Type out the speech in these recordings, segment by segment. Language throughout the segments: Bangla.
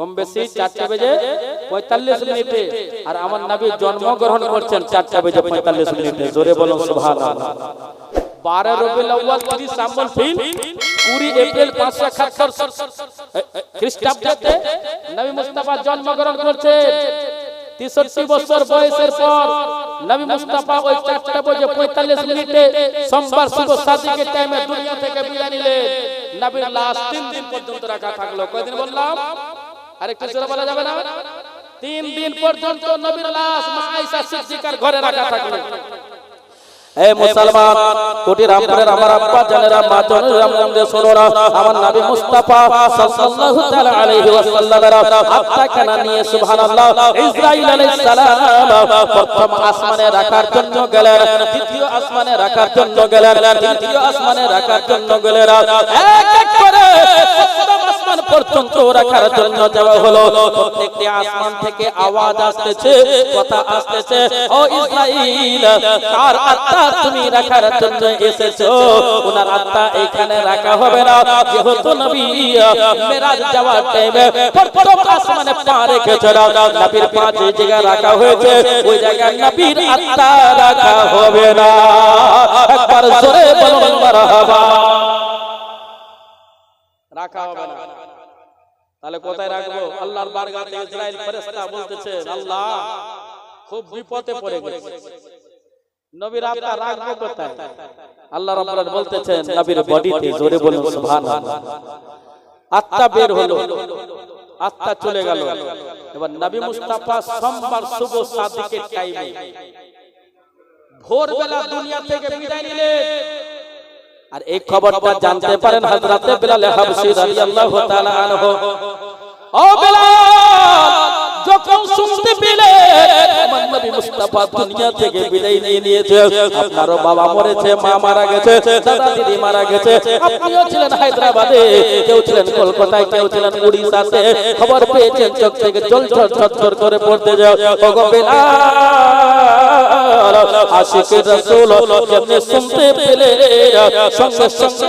কম বেশি চারটে বেজে পঁয়তাল্লিশ মিনিটে। আর আমার নবী জন্মগ্রহণ করছেন চারটা বেজে পঁয়তাল্লিশ মিনিটে। জোরে বলুন সুভান বারো রবিউল আউয়াল তিরিশ শাম্বল ফিল। কুড়ি এপ্রিল পাঁচশো একাত্তর খ্রিস্টাব্দে নবী মুস্তাফা জন্মগ্রহণ তেষট্টি বছর বয়সের পর নবী মুস্তাফা ওই চারটা বাজে পঁয়তাল্লিশ মিনিটে সোমবার শুভ সাদিকের টাইমে দুনিয়া থেকে বিদায় নিলেন। নবীর লাশ তিন দিন পর্যন্ত রাখা থাকল। কয়দিন বললাম? আরেকটু জোরে বলা যাবে না? তিন দিন পর্যন্ত নবীর লাশ মা আয়েশা সিদ্দিকার ঘরে রাখা থাকল এ মুসলমান কোটি রামপুরের আমার আব্বা জানেরা মা জনের রাম শোনোরা আমার নবী মুস্তাফা সাল্লাল্লাহু তাআলা আলাইহি ওয়াসাল্লামের আত্মা নিয়ে সুবহানাল্লাহ ইসরাইল আলাইহিস সালাম প্রথম আসমানে রাখার জন্য গেলেন দ্বিতীয় আসমানে রাখার জন্য গেলেন তৃতীয় আসমানে রাখার জন্য গেলেন এক এক করে আসমান পর্যন্ত রাখার জন্য যাওয়া হলো। প্রত্যেকটি আসমান থেকে আওয়াজ আসতেছে, কথা আসতেছে, ও ইসরাইল কার আত্মা তুমি রাখার জন্য এসেছ? ওনার আত্মা এখানে রাখা হবে না। যেহেতু নবী মেরাজ যাওয়ার টাইমে প্রথম আসমানে পা রেখেছিল, নবীর পা যে জায়গায় রাখা হয়েছে, ওই জায়গায় নবীর আত্মা রাখা হবে না। একবার জোরে বলুন মারহাবা রাখা হবে না। তাহলে কোথায় রাখব? আল্লাহর বারগাতে ইসরাইল ফেরেশতা বলতেছে আল্লাহ খুব বিপদে পড়ে গেছে। নবীর আত্মা রাখব কোথায়? আল্লাহ রাব্বুল আলামিন বলতেছেন নবীর বডিতে জোরে বলুন সুবহানাল্লাহ। আত্মা বের হলো আত্মা চলে গেল। এবার নবী মুস্তাফা সোমবার শুভ সাদিকের টাইমে ভোরবেলা দুনিয়া থেকে বিদায় নিলেন। আর এই খবরটা জানতে পারেন হযরতে বিলাল হাবশী রাদিয়াল্লাহু তাআলা আনহু। ও বিলাল! যখন শুনতে পেলে আমার নবী মুস্তাফা দুনিয়া থেকে বিদায় নিয়ে নিয়েছে। আপনারও বাবা মরেছে মা মারা গেছে দাদা দিদি মারা গেছে। আপনিও ছিলেন হায়দ্রাবাদে কেউ ছিলেন কলকাতায় কেউ ছিলেন উড়িষ্যাতে। খবর পেয়েছেন চোখ থেকে জল ঝর ঝরঝর করে পড়তে যাও। ওগো বিলাল আশিকের রাসূল যেমনি শুনতে পেলে সঙ্গে সঙ্গে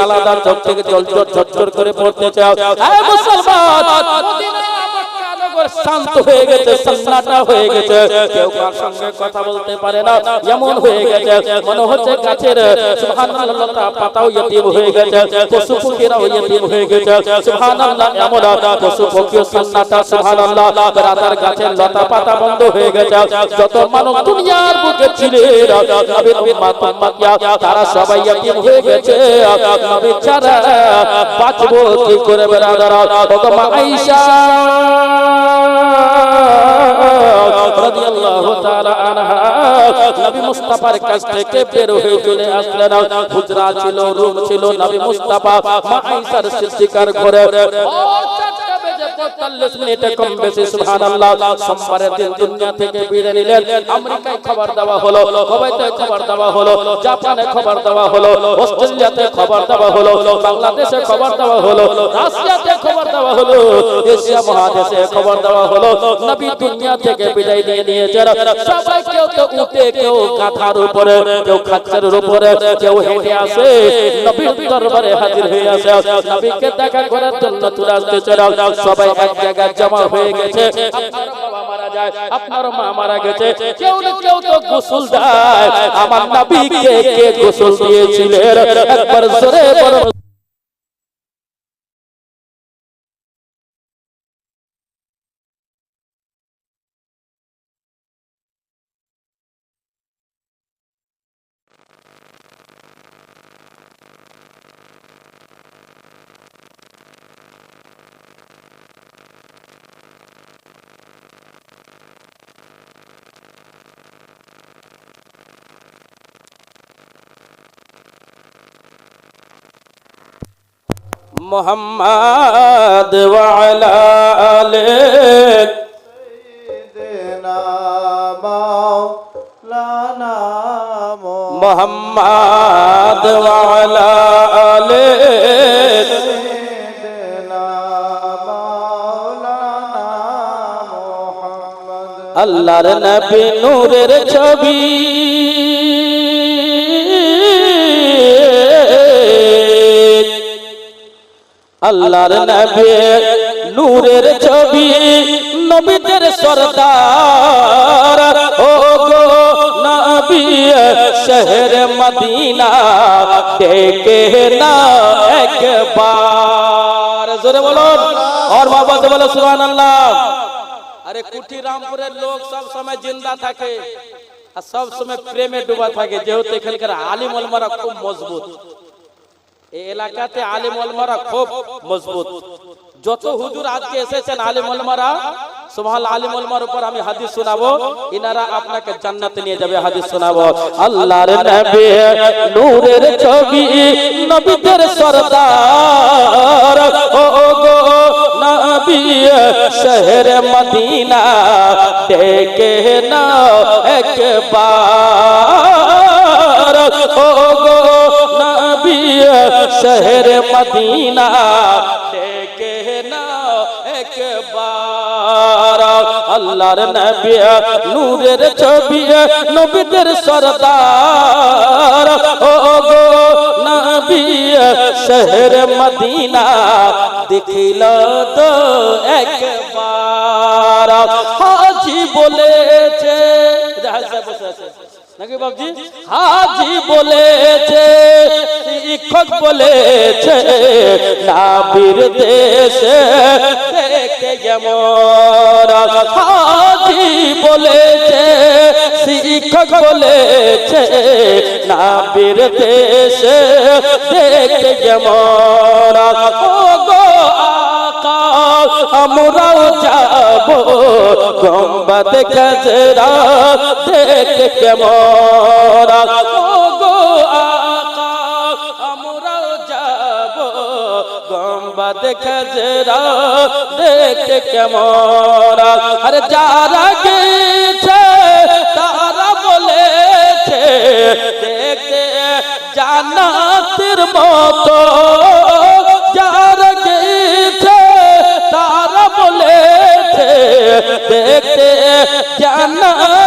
আলাদা চোখ থেকে জল ঝরঝর করে পড়তে চাও হ্যাঁ মুসলমান শান্ত হয়ে গেছে সন্নাটা হয়ে গেছে। কেউ কার সঙ্গে কথা বলতে পারে না, এমন হয়ে গেছে। মনে হচ্ছে গাছের সুবহানাল্লাহ পাতাও ইতিম হয়ে গেছে। পশু পক্ষীরাও ইতিম হয়ে গেছে। সুবহানাল্লাহ, এমন পশু পক্ষীও সন্নাটা সুবহানাল্লাহ রাতার গাছের লতা পাতা বন্ধ হয়ে গেছে। যত মানব দুনিয়ার বুকে ছিল নবীর উম্মত উম্মতিয়া তারা সবাই ইতিম হয়ে গেছে। নবী ছাড়া বাঁচবো কি করে, বেরাদারা? ওগো মা আয়েশা। তাআলা আনহা, নবী মুস্তাফার কাছ থেকে বের ছিল, রুম ছিল, নবী মুস্তাফা, মা আয়েশার সিদ্দিকার ঘরে। পঁয়তাল্লিশ মিনিটে কম বেশি, সুবহানাল্লাহ। সোমবারের দিন দুনিয়া থেকে বিদায় নিলেন। আমেরিকায় খবর দেওয়া হলো কুয়েতে খবর দেওয়া হলো, জাপানে খবর দেওয়া হলো, অস্ট্রেলিয়াতে খবর দেওয়া হলো, বাংলাদেশে খবর দেওয়া হলো, রাশিয়াতে খবর দেওয়া হলো, এশিয়া মহাদেশে খবর দেওয়া হলো। নবী দুনিয়া থেকে বিদায় নিয়ে নিয়েছেন। সবাই কেউ তো উঠে, কেউ কাঁথার উপরে, কেউ খাচ্ছের উপরে, কেউ হেঁটে আসে। নবীর দরবারে হাজির হয়ে আসে। নবীকে দেখা করার জন্য চলে আসতেছে সবাই এক জায়গায় জমা হয়ে গেছে। আপনার মা মারা গেছে। কেউ না কেউ তো গোসল দেয়। আমার নবীকে কে গোসল দিয়েছিলেন? একবার জোরে বলো। মোহাম্মদ ওয়ালা আলে মোহাম্মদ ওয়ালা আলে আল্লাহর নবী নূরের ছবি। আল্লাহর নূরের ছবি, নবীদের সরদার। ও গো নবী, শহর মদিনা ডেকে না একবার। জোরে বলো আর সুবহানাল্লাহ। আরে কুঠি রামপুরের লোক সব সময় থাকে, আর সব সময় প্রেমে ডুবা থাকে, যেহেতু এখানকার আলিম খুব মজবুত। এলাকাতে আলিম অলমারা খুব মজবুত। যত হুজুর আজকে এসেছেন আলিম অলমারা সুবহান আলিম অলমার উপর আমি হাদিস শোনাবো। ইনারা আপনাকে জান্নাতে নিয়ে যাবে হাদিস শোনাবো। আল্লাহর নবী নূরের ছবি, নবীদের সরদার। ও গো নবী, শহর মদিনা ডেকে না একবার। শহর মদিনা ডেকে না একবার। আল্লাহর নবী নূরের ছবি, নবীদের সরদার। ও গো নবী শহর মদিনা দেখিল তো একবার। নাকি বাবজি হাজি বলেছে শিক্ষক বলেছে নাবির দেশে যেমন হাজি বলেছে শিক্ষক বলেছে নাবির দেশে দেখতে যেমন ও গো আকা আমরাও যাব গম্বাদ গজরা কেমন গো আকা আমরাও গজরা দেখতে কেমন আরে যারা গেছে তারা বলেছে, দেখতে জান্নাতের মতো। যারা গেছে তারা বলেছে, দেখতে জান্নাতের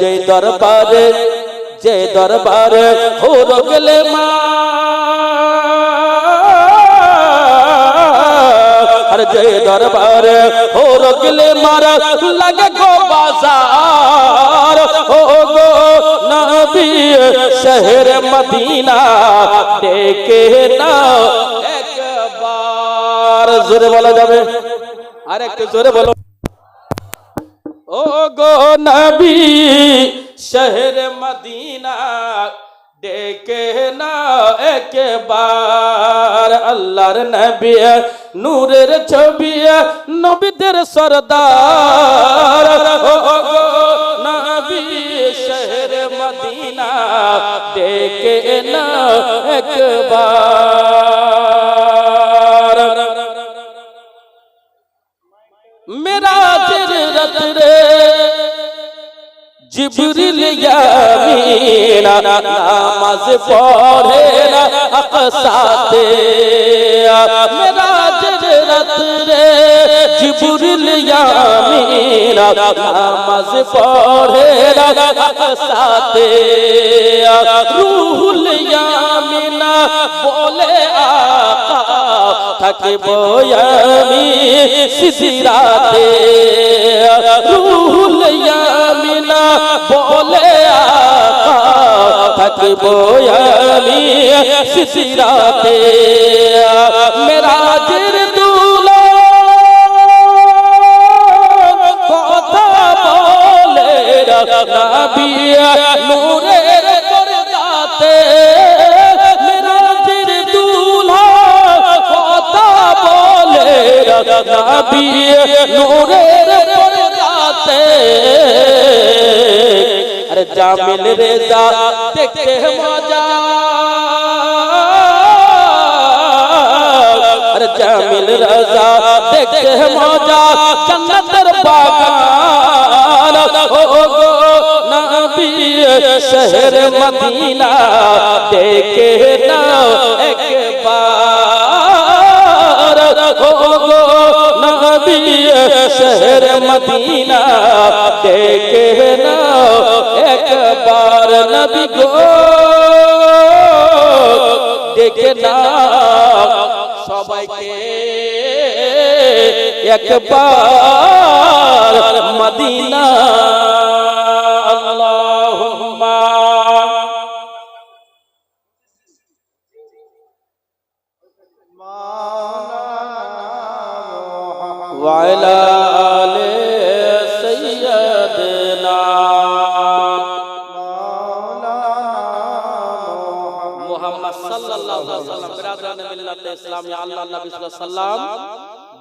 যে দরবারে যে দরবারে হো গেলে মা। আর যে দরবারে হো গেলে মারা লাগে গো বাজার। ও গো নবী শহর মদিনা, ডেকে না একবার। জোরে বলা যাবে? আর একটু জোরে বলো। ও গো নবী, শহর মদিনা ডেকে না একবার। আল্লাহর নবী, নূরের ছবি, নবীদের সরদার। নবী, শহর মদিনা ডেকে না একবার। মেরাজের রাত্রে জিবরিল ইয়ামিন নামাজ পড়ে না আকসাতে মেরাজের রাত্রে জিবরিল ইয়ামিন নামাজ পড়ে না আকসাতে রুহুল ইয়ামিন বলে আকা থাকব আমি সিসিরাতে রুহুল ইয়ামিনা বলে থাকিব আমি সিসিরাতে মেরাজের نبی نور جاتے ارے جامل رضا دیکھ مجا جامل رضا دیکھ مجا چندر باگان نبی شہر مدینہ۔ دیکھے نا، ایک بار শহর মদিনা দেখে না একবার নবী গো। দেখে না সবাইকে একবার মদিনা মিল্লাতে ইয়া আল্লাহ নবী ওয়াসাল্লাম,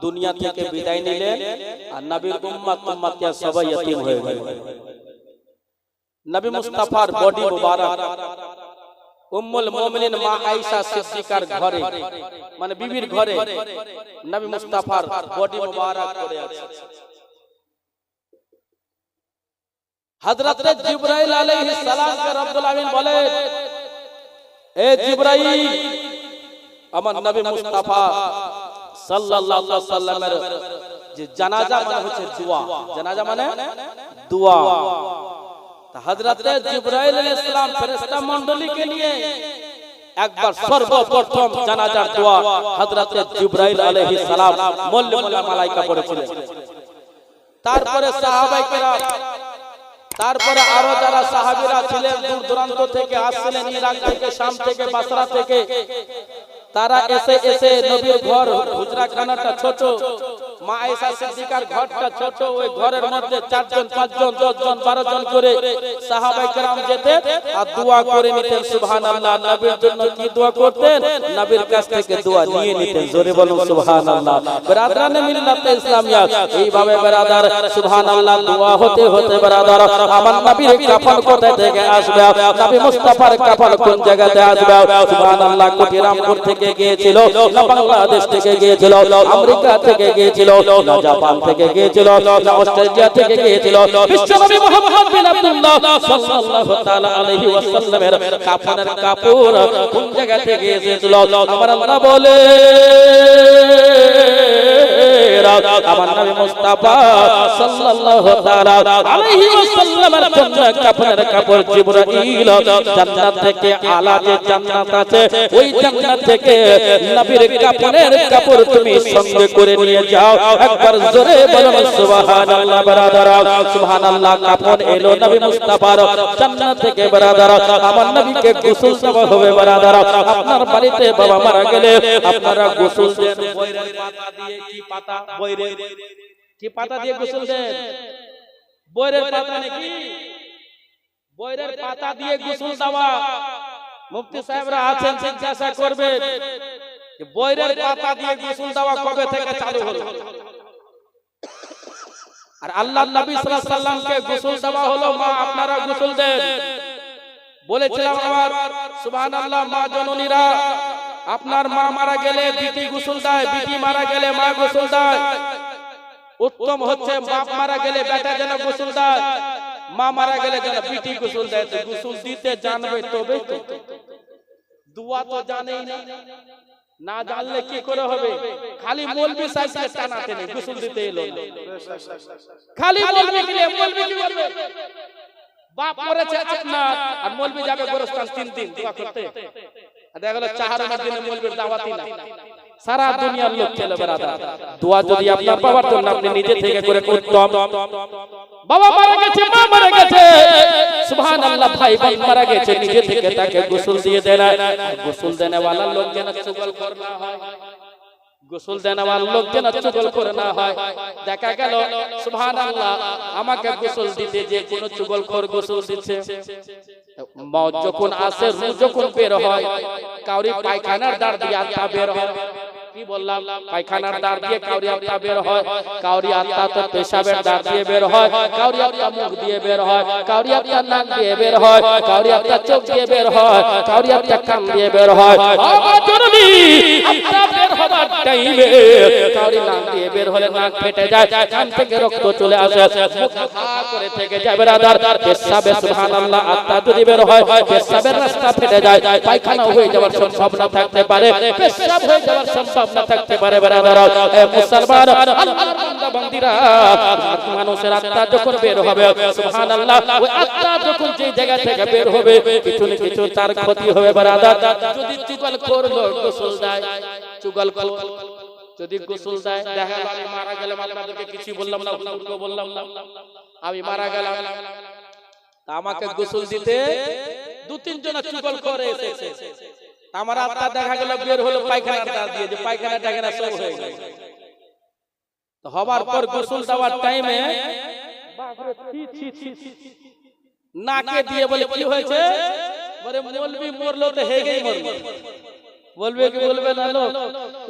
দুনিয়া থেকে বিদায় নিলেন আর নবীর উম্মত উম্মতিয়া সবাই ইতিম হয়ে গেল। নবী মুস্তাফার বডি মুবারক, উম্মুল মুমিনিন মা আয়েশা সিদ্দিকার ঘরে মানে বিবির ঘরে, নবী মুস্তাফার বডি মুবারক পড়ে আছে। হযরত জিবরাইল আলাইহিস সালাম কে রব্বুল আমিন বলে এ জিবরাইল আমার নবী মুস্তাফা সাল্লাল্লাহু আলাইহি সাল্লামের যে জানাজা মানে হচ্ছে দোয়া। জানাজা মানে দোয়া। তা হযরতে জিবরাইল আলাইহিস সালাম ফেরেশতা মণ্ডলীকে নিয়ে একবার সর্বপ্রথম জানাজার দোয়া হযরতে জিবরাইল আলাইহিস সালাম মোল্লে মোল্লা মালাইকা পড়েছিলেন। তারপরে সাহাবায়ে কেরাম তারপরে আরও যারা সাহাবীরা ছিলেন দূর দূরান্ত থেকে আসছিলেন ইরাক থেকে শাম থেকে বাসরা থেকে তারা এসে এসে নবীর ঘর হুজরা খানাটা ছোট। মা আয়েশা সিদ্দিকার ঘরটা ছোট। ওই ঘরের মধ্যে চারজন পাঁচজন দশজন বারো জন করে সাহাবাই কেরাম যেতেন আর দোয়া করে নিতেন, সুবহানাল্লাহ। নবীর জন্য কি দোয়া করতেন? নবীর কাছ থেকে দোয়া নিয়ে নিতেন। জোরে বলুন, সুবহানাল্লাহ। ব্রাদারানে মিল্লাতে ইসলামিয়া। এইভাবে ব্রাদার, সুবহানাল্লাহ, দোয়া হতে হতে ব্রাদার, আমার নবীর কাফন কোথায় থেকে আসবে? নবী মুস্তাফার কাফন কোন জায়গাতে আসবে? সুবহানাল্লাহ, কোটিরামপুর থেকে গিয়েছিল না বাংলাদেশ থেকে গিয়েছিল, আমেরিকা থেকে গিয়েছিল, না জাপান থেকে গিয়েছিল, না অস্ট্রেলিয়া থেকে গিয়েছিল। বিশ্বনবী মুহাম্মদ বিন আব্দুল্লাহ সাল্লাল্লাহু তাআলা আলাইহি ওয়াসাল্লামের কাফনের কাপড় কোন জায়গা থেকে এসেছিল? আমার আল্লাহ বলে, আমার নবী মুস্তাফা সাল্লাল্লাহু তাআলা আলাইহি ওয়াসাল্লামের জন্য কাফনের কাপড় জিবরাইল। জান্নাত থেকে আলা যে জান্নাত আছে। ওই জান্নাত থেকে নবীর কাফনের কাপড় তুমি সঙ্গে করে নিয়ে যাও। একবার জোরে বলুন, সুবহানাল্লাহ বারাদার। সুবহানাল্লাহ কাফন এলো নবী মুস্তাফার জান্নাত থেকে বারাদার। আমার নবীকে গোসল দেওয়া হবে বারাদার। আপনার বাড়িতে বাবা মারা গেলে আপনারা গোসল দেন। বৈরের পাতা দিয়ে কি পাতা বৈরে কি পাতা দিয়ে গোসল দেন। বৈরের পাতা নাকি? বৈরের পাতা দিয়ে গোসল দেওয়া। মুফতি সাহেবরা আছেন জিজ্ঞাসা করবে যে বৈরের পাতা দিয়ে গোসল দেওয়া কবে থেকে চালু হলো? আর আল্লাহ নবী সাল্লাল্লাহু আলাইহি সাল্লামকে গোসল দেওয়া হলো মা আপনারা গোসল দেন। বলেছিলাম আমার সুবহানাল্লাহ মা জননীরা। আপনার মা মারা গেলে বিটি গোসল দেয় বিটি মারা গেলে মা গোসল দেয়। উত্তম হচ্ছে বাপ মারা গেলে বেটা যেন গোসল দেয়। মা মারা গেলে যেন বিটি গোসল দেয় তো গোসল দিতে জানবে তবে তো। দুয়া তো জানেই না। না জানলে কি করে হবে? খালি মৌলবি সাহেবকে টানাতে নেই, গোসল দিতে এলো। খালি মৌলবি কে নিয়ে কি করবে? বাপ মরেছে আপনার আর মৌলবি যাবে গোরস্থান তিন দিন দোয়া করতে। দেখা গেল চাহারানোর দিনে মৌলবির দাওয়াতি না। সারা দুনিয়ার লোক চলে বেড়াদা দোয়া যদি আপনার বাবার জন্য আপনি নিজে থেকে করে উত্তম বাবা মারা গেছে মা মারা গেছে। সুবহানাল্লাহ ভাই বোন মারা গেছে। নিজে থেকে তাকে গোসল দিয়ে দেন গোসল দেনে वाला লোক যেন চুগল করে না হয়। গোসল দেন আমার লোক যেন চুগল করে না হয়। দেখা গেল সুবহানাল্লাহ আমাকে গোসল দিতে যে কোন চুগল কর গোসল দিচ্ছে। যখন আসে যখন বের হয় কাউরি পায়খানার দাঁড় দিয়ে আত্মা বের হয়। কি বললাম পায়খানার দাঁড় দিয়ে কাউরি আত্মা বের হয় কাউরি আত্মা তো পেশাবের দাঁড় দিয়ে বের হয় কাউরি আত্মা মুখ দিয়ে বের হয় কাউরি আত্মা নাক দিয়ে বের হয় কাউরি আত্মা চোখ দিয়ে বের হয় কাউরি আত্মা কান দিয়ে বের হয়। আমার জননী আত্মা বের হবার টাইমে কাউরি নাক দিয়ে বের হলে নাক ফেটে যায় কান থেকে রক্ত চলে আসে মুখ করে থেকে যায় বেরাদার পেশাবে সুবহানাল্লাহ আত্মা যদি বের হয় পেশাবের রাস্তা ফেটে যায় পায়খানা হয়ে যাওয়ার সম্ভাবনা থাকতে পারে পেশাব হয়ে যাওয়ার সম্ভাবনা থাকতে পারে মুসলমান কিছু না দেয় দেখা গেল আমি মারা গেলাম আমাকে গোসল দিতে দু তিন জন চুগল করে আমার আত্মা দেখা গেল, বের হলো পায়খানার দাঁত দিয়ে, যে পায়খানা টায়খানা সব হয়ে গেল। তো হবার পর গোসল দেওয়ার টাইমে নাকে দিয়ে বলে, কি হয়েছে? বলে, মৌলবি মরলো তো হেগেই মরলো। বলবে, কি বলবে না লোক?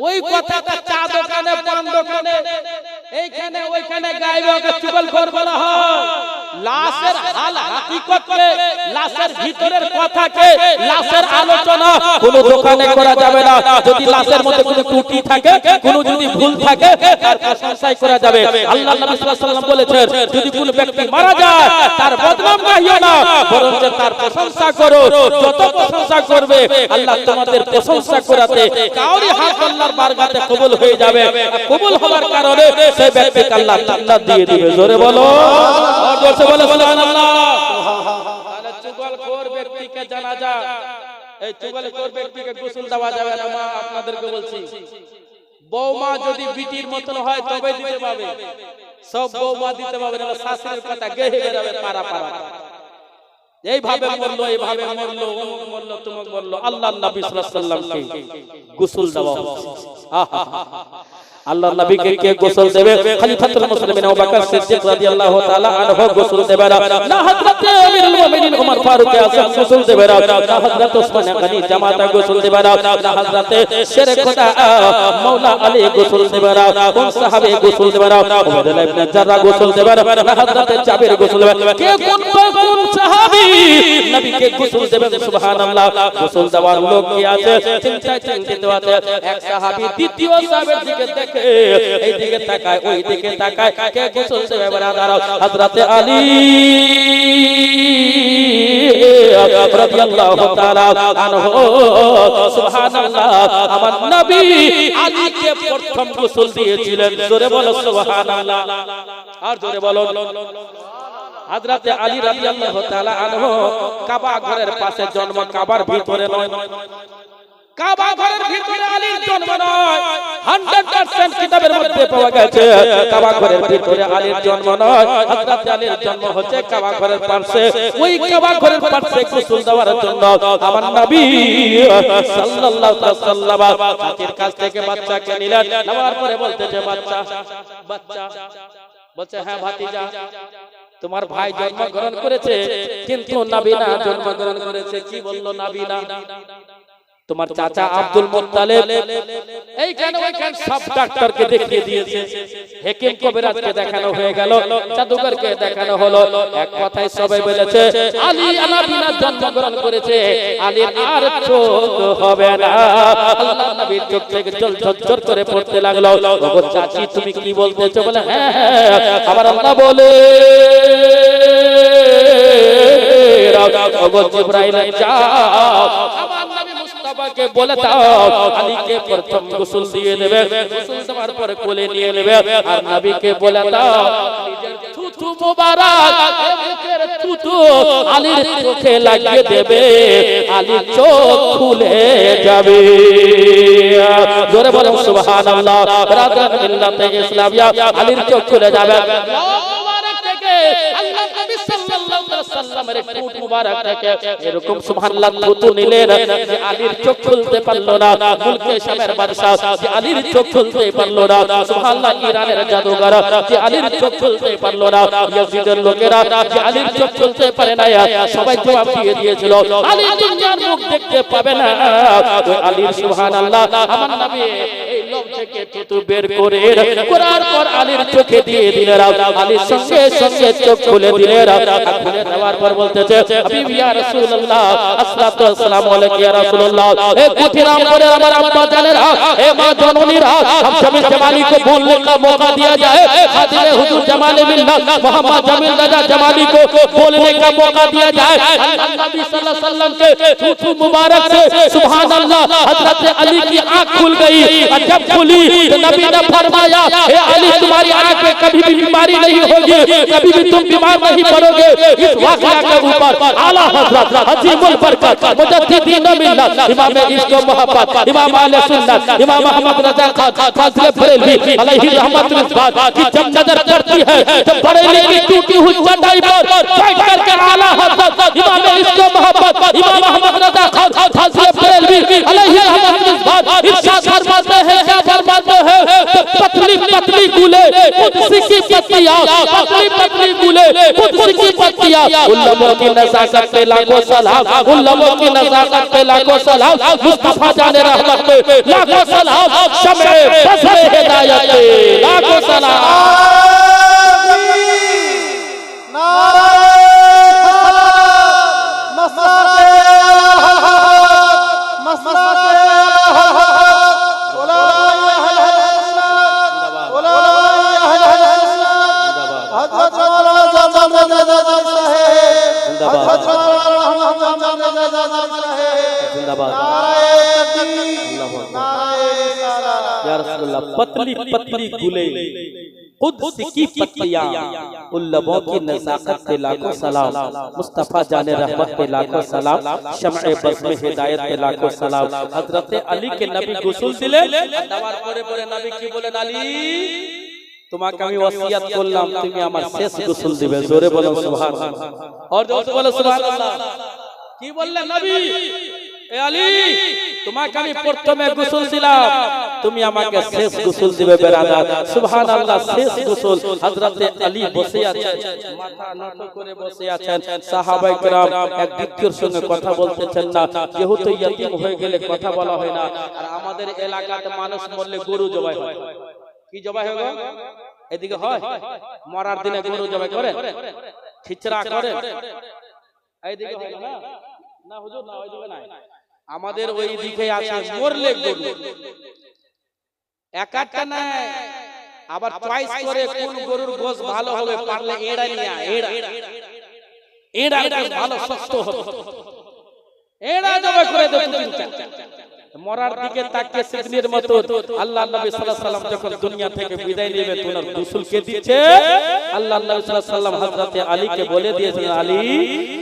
ওই কথাটা চা দোকানে, পান দোকানে, এইখানে, ওইখানে গাইবে, ওকে চুগল খোর বলা হয়। লাশের হাল হাকিকতকে লাশের ভিতরের কথাকে লাশের আলোচনা কোনো দোকানে করা যাবে না। যদি লাশের মধ্যে কোনো ত্রুটি থাকে কোনো যদি ভুল থাকে তার প্রশংসাই করা যাবে। আল্লাহ নবী সাল্লাল্লাহু বলেছেন যদি কোনো ব্যক্তি মারা যায় তার বদনাম গাইও না বরঞ্চ তার প্রশংসা করো যত প্রশংসা করবে আল্লাহ তোমাদের প্রশংসা করাতে কাউরি হাত আল্লাহর বারগাতে কবুল হয়ে যাবে কবুল হওয়ার কারণে সেই ব্যক্তিকে আল্লাহ জান্নাত দিয়ে দিবে জোরে বলো আর জোরসে বলো সুবহানাল্লাহ। তাহলে চুগলখোর ব্যক্তিকে জানা এই চুগলখোর ব্যক্তিকে গোসল দেওয়া যাবে না মা আপনাদেরকে বলছি। বৌমা যদি বিটির মতন হয় তবে দিতে পাবে। সব বৌমা দিতে পাবে না শাশুড়ির কথা গেহে বেরাবে পারা পারা এইভাবে মরলো এইভাবে মরলো অমুক মরলো তুমুক মরলো আল্লাহ নবী সাল্লাল্লাহু আলাইহি সাল্লামকে গোসল দেওয়া আহা। আল্লাহ নবীকে কে গোসল দেবে? খলিফাতুল মুসলিমিন আবু বকর সিদ্দিক রাদিয়াল্লাহু তাআলা আনহু গোসল দেবে না। হযরতে আমিরুল মুমিনিন ওমর ফারুক আযম গোসল দেবে না। হযরত ওসমান গনি জামাতা গোসল দেবে না। হযরতে শের খোদা মাওলা আলী গোসল দেবে না। কোন সাহাবী গোসল দেবে না। উমার ইবনে জাররা গোসল দেবে না। হযরতে জাবির গোসল দেবে কে কোন কোন সাহাবী? নবীকে গোসল দেবে সুবহানাল্লাহ। গোসল দেওয়ার লোক কি আছে? চিন্তা চিন্তিত আছে। এক সাহাবী দ্বিতীয় সাহাবীর দিকে দেখে এই দিকে তাকায়, ওই দিকে তাকায়, কে গোসল দেবে ব্রাদার হযরতে আলী। রাদিয়াল্লাহু তাআলা আনহু। সুবহানাল্লাহ, আমার নবী আলীকে প্রথম গোসল দিয়েছিলেন। জোরে বলো, সুবহানাল্লাহ। আর জোরে বলো। হযরতে আলী রাদিয়াল্লাহু তাআলা আনহু কাবা ঘরের পাশে জন্ম, কাবার ভিতরে নয়। কাবা ঘরের ভিতরে আলীর জন্ম নয়। 100% কিতাবের মধ্যে পাওয়া গেছে। কাবা ঘরের ভিতরে আলীর জন্ম নয়। হযরত আলীর জন্ম হচ্ছে কাবা ঘরের পাশে ওই কাবা ঘরের পাশে গোসল দেওয়ার জন্য আমার নবী সাল্লাল্লাহু আলাইহি সাল্লাম চাচির কাছ থেকে বাচ্চাকে নিলেন। নেওয়ার পরে বলতেছে বাচ্চা বাচ্চা। বলছে হ্যাঁ তোমার ভাই জন্মগ্রহণ করেছে, কিন্তু নাবিনা জন্মগ্রহণ করেছে। কি বলল নাবিনা তোমার চাচা আব্দুল মুত্তালিব এইখানে ওইখানে সব ডাক্তারকে দেখিয়ে দিয়েছে হেকিম কবিরাজকে দেখানো হয়ে গেল জাদুকরকে দেখানো হলো এক কথায় সবাই বলেছে আলী আলাবিনা জন্মগ্রহণ করেছে আলীর আর চোখ হবে না আল্লাহ নবীর চোখ থেকে জল ঝরঝর করে পড়তে লাগল ওগো চাচি তুমি কি বলতেছো বলে হ্যাঁ হ্যাঁ আমার আল্লাহ বলে ওগো জিবরাইল যাও আমার নবী মুস্তাফাকে বলে দাও আলীকে প্রথম গোসল দিয়ে দেবে গোসল দেওয়ার পরে কোলে নিয়ে নেবে আর নবীকে বলে দাও থুথু মুবারক মুখের থুথু আলীর চোখে লাগিয়ে দেবে আলীর চোখ খুলে যাবে জোরে বলেন সুবহানাল্লাহ রাদান মিল্লাতে ইসলামিয়া আলীর চোখ খুলে যাবে মুবারক থেকে আল্লাহ নবী সাল্লাল্লাহু আলাইহি সাল্লামের ঠোঁট মুবারক থেকে এরকম সুবহানাল্লাহ থুতু নিলেন যে আলীর চোখ খুলতে পারল না, মুলকে শামের বাদশা যে আলীর চোখ খুলতে পারল না, সুবহানাল্লাহ ইরানের জাদুঘর, যে আলীর চোখ খুলতে পারল না, ইয়াজিদের লোকেরা, যে আলীর চোখ খুলতে পারে না সবাই জবাব দিয়ে দিয়েছিল, আলী দুনিয়ার মুখ দেখতে পাবে না আলীর সুবহানাল্লাহ আমার নবী চোখে দিয়ে দিলেন, আলীর সঙ্গে সঙ্গে চোখ খুলে দিলেন খুলে ہمار پر بولتے تھے، حبیب یا رسول اللہ اسلام تو السلام علیکم یا رسول اللہ اے کتھی رام پورے ہمارا ابا جانے رہا۔ اے ماں جانونی رہا۔ ہم شمی جمالی کو بولنے کا موقع دیا جائے۔ خاتر حضور جمال ملنا محمد جمیل رضا جمالی کو بولنے کا موقع دیا جائے۔ نبی صلی اللہ علیہ وسلم کے تھوتھو مبارک سے سبحان اللہ حضرت علی کی آنکھ کھل گئی۔ جب کھلی نبی نے فرمایا، اے علی، تمہاری آنکھ میں کبھی بھی بیماری نہیں ہوگی، کبھی بھی تم بیمار نہیں پڑھو گے۔ اس واقعہ کے اوپر اعلیٰ حضرت عظیم البرکت مجددین ملت امام عشق و محبت امام آل سنت امام احمد رضا خان فاضل بریلوی علیہ رحمت رضوان کی جب نظر کرتی ہے جب بڑے کی ٹوٹی ہوئی چٹائی پر بیٹھ کر کے اعلیٰ حضرت امام عشق و محبت امام احمد رضا خان فاضل بریلوی علیہ رحمت رضوان ارشاد فرماتے ہیں کیا فرماتے ہیں؟ پتلی پتلی گلے قدسی کی پتیاں پتلی پتلی گلے قدسی کی پتیاں पत्तियां उन लोगों की नजाकत पे लाखों सलाम उन लोगों की नजाकत पे लाखों सलाम मुस्तफा जाने रहमत पे लाखों सलाम शमे बस हिदायत पे लाखों सलाम یا رسول اللہ پتلی پتلی گلے۔ قدس کی پتیاں ان لبوں کی نزاکت پہ لاکھوں سلام۔ مصطفیٰ جان رحمت پہ لاکھوں سلام۔ شمع بزم ہدایت پہ لاکھوں سلام۔ حضرت علی کے نبی گسل دلے۔ نوار پورے پورے نبی کی بولن علی তোমাকে আমি ওসিয়াত করলাম তুমি আমার শেষ গোসল দিবে জোরে বলো সুবহানাল্লাহ আর জোরে বলো সুবহানাল্লাহ কি বললেন নবী এ আলী তোমাকে আমি প্রথমে গোসল দিলাম তুমি আমাকে শেষ গোসল দিবে বেরাদার সুবহানাল্লাহ শেষ গোসল হযরতে আলী বসে আছেন মাথা নত করে বসে আছেন সাহাবায়ে کرام এক দ্বিতীয়র সঙ্গে কথা বলতেছেন না যেহেতু ইয়তিম হয়ে গেলে কথা বলা হয় না আর আমাদের এলাকাতে মানুষ মরলে গরু জবাই হয় কি জবাই হবে এদিকে হয়। মরার দিনে গরু জবাই করে। খিচড়া করে। এইদিকে হয় না? না হুজুর না ওইদিকে নাই। আমাদের ওই দিকে আছে মরলে গরু। এক একটা নাই। আবার চয়েস করে কোন গরুর গোশ ভালো হবে পারলে এড়া নিয়ে। এড়া এড়া গোশ ভালো শক্ত হবে। এড়া জবে করে দেব। তিন চার মরার দিকে তাকিয়ে সিগনির মতো আল্লাহ নবী সাল্লাল্লাহু আলাইহি সাল্লাম যখন দুনিয়া থেকে বিদায় নেবে তোনার গোসল কে দিচ্ছে। আল্লাহ নবী সাল্লাল্লাহু আলাইহি সাল্লাম হযরতে আলীকে বলে দিয়েছেন আলী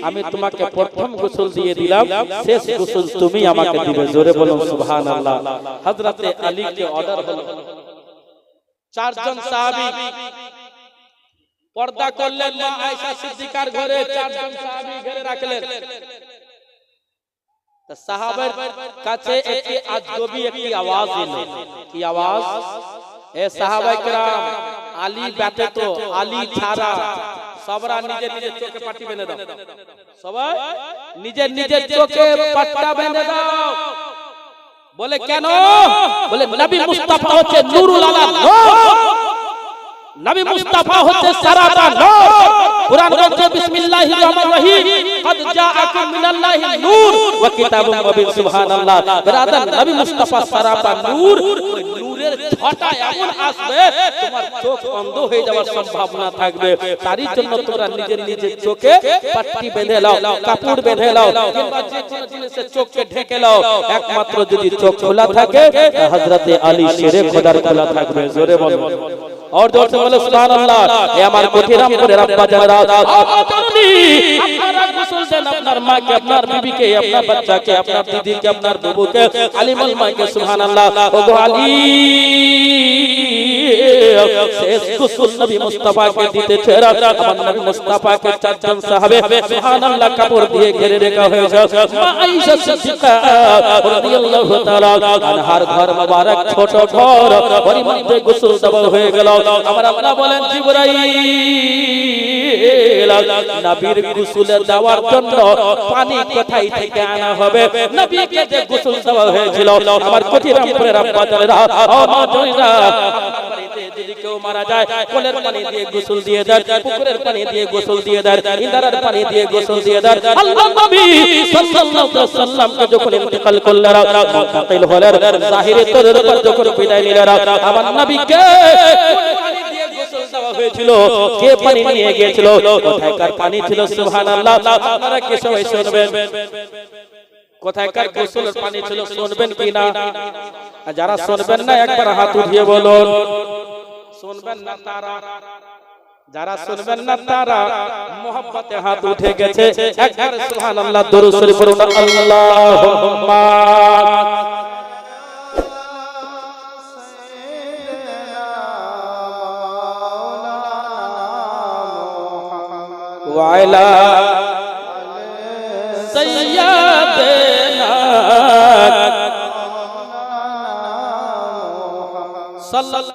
আমি তোমাকে প্রথম গোসল দিয়ে দিলাম শেষ গোসল তুমি আমাকে দিবে। জোরে বলুন সুবহানাল্লাহ। হযরতে আলীকে অর্ডার হলো। চারজন সাহাবী পর্দা করলেন মা আয়েশা সিদ্দিকার ঘরে চারজন সাহাবী ঘরে রাখলেন। সাহাবের কাছে একটি আজগবি একটি আওয়াজ এলো। কি আওয়াজ? এ কেরাম আলী ব্যতীত আলী ছাড়া সবরা নিজের নিজের চোখে পাটি বেঁধে দাও। সবাই নিজের নিজের চোখে পাট্টা বেঁধে দাও। বলে কেন? বলে নবী মুস্তাফা হচ্ছে নুরুল আলা নূর নবী মুস্তাফা হচ্ছে সারাটা নূর। কুরআন বলছে বিসমিল্লাহির রহমানির রহিম কদ জাআকুম মিনাল্লাহি নূর ওয়া কিতাবুম মুবিন সুবহানাল্লাহ ব্রাদার নবী মুস্তাফা সারাটা নূর ওই নূরের ছটা এমন আসবে তোমার চোখ অন্ধ হয়ে যাওয়ার সম্ভাবনা থাকবে তারই জন্য তোমরা নিজের নিজের চোখে পাট্টি বেঁধে নাও কাপড় বেঁধে নাও কিংবা যে কোনো জিনিসে চোখকে ঢেকে নাও একমাত্র যদি চোখ খোলা থাকে হযরতে আলী শেরে খোদার খোলা থাকবে জোরে اور جو سے بولے سبحان اللہ اے ہمارے کوٹھیرام پر ربا جنرا اپنا غسل دین اپنا ماں کے اپنا بیوی کے اپنا بچہ کے اپنا دیدی کے اپنا بوبو کے۔ علی ملما کے سبحان اللہ۔ او گو علی۔ غسل نبی مصطفیٰ کے دیتے چہرہ ہمارے نبی مصطفیٰ کے چچن صحابے۔ سبحان اللہ کپڑ دیے گھیرے رکھا ہوئے عائشہ صدیقہ رضی اللہ تعالی عنہار گھر مبارک چھوٹا گھر بڑی مدد غسل دبل ہوئے گلا۔ আমার আল্লাহ বলেন, জিবরাইল, নবীর গোসলে দেওয়ার জন্য পানি কোথায় থেকে আনা হবে? নবীকে যে গোসল দেওয়া হয়েছিল, আমার কঠিরামপুরের আব্বা ও মা যদি কেউ মারা যায়, কোলের পানি দিয়ে গোসল দিয়ে দেন, পুকুরের পানি দিয়ে গোসল দিয়ে দেন ইন্দারার পানি দিয়ে গোসল দিয়ে দেন, আল্লাহ নবী সাল্লাল্লাহু আলাইহি সাল্লামকে যখন ইন্তেকাল করলেন মুনতাকিল হলেন, জাহিরে তোদের যখন বিদায় নিলেন, আমার নবীকে কোন পানি দিয়ে গোসল দেওয়া হয়েছিল, কে পানি নিয়ে গিয়েছিল? কোথায়কার পানি ছিল, সুবহানাল্লাহ। আপনারা কি সবাই শুনবেন? কোথায়কার গোসলের পানি ছিল, শুনবেন কি না? আর যারা শুনবেন না, একবার হাত উঠিয়ে বলুন। শুনবেন না তারা। যারা শুনবেন না তারা মোহাম্মতে হাত উঠে গেছে। একবার সুবহানাল্লাহ, দরুদ শরীফ পড়ুন, আল্লাহুম্মা। وعلى سيدنا صلى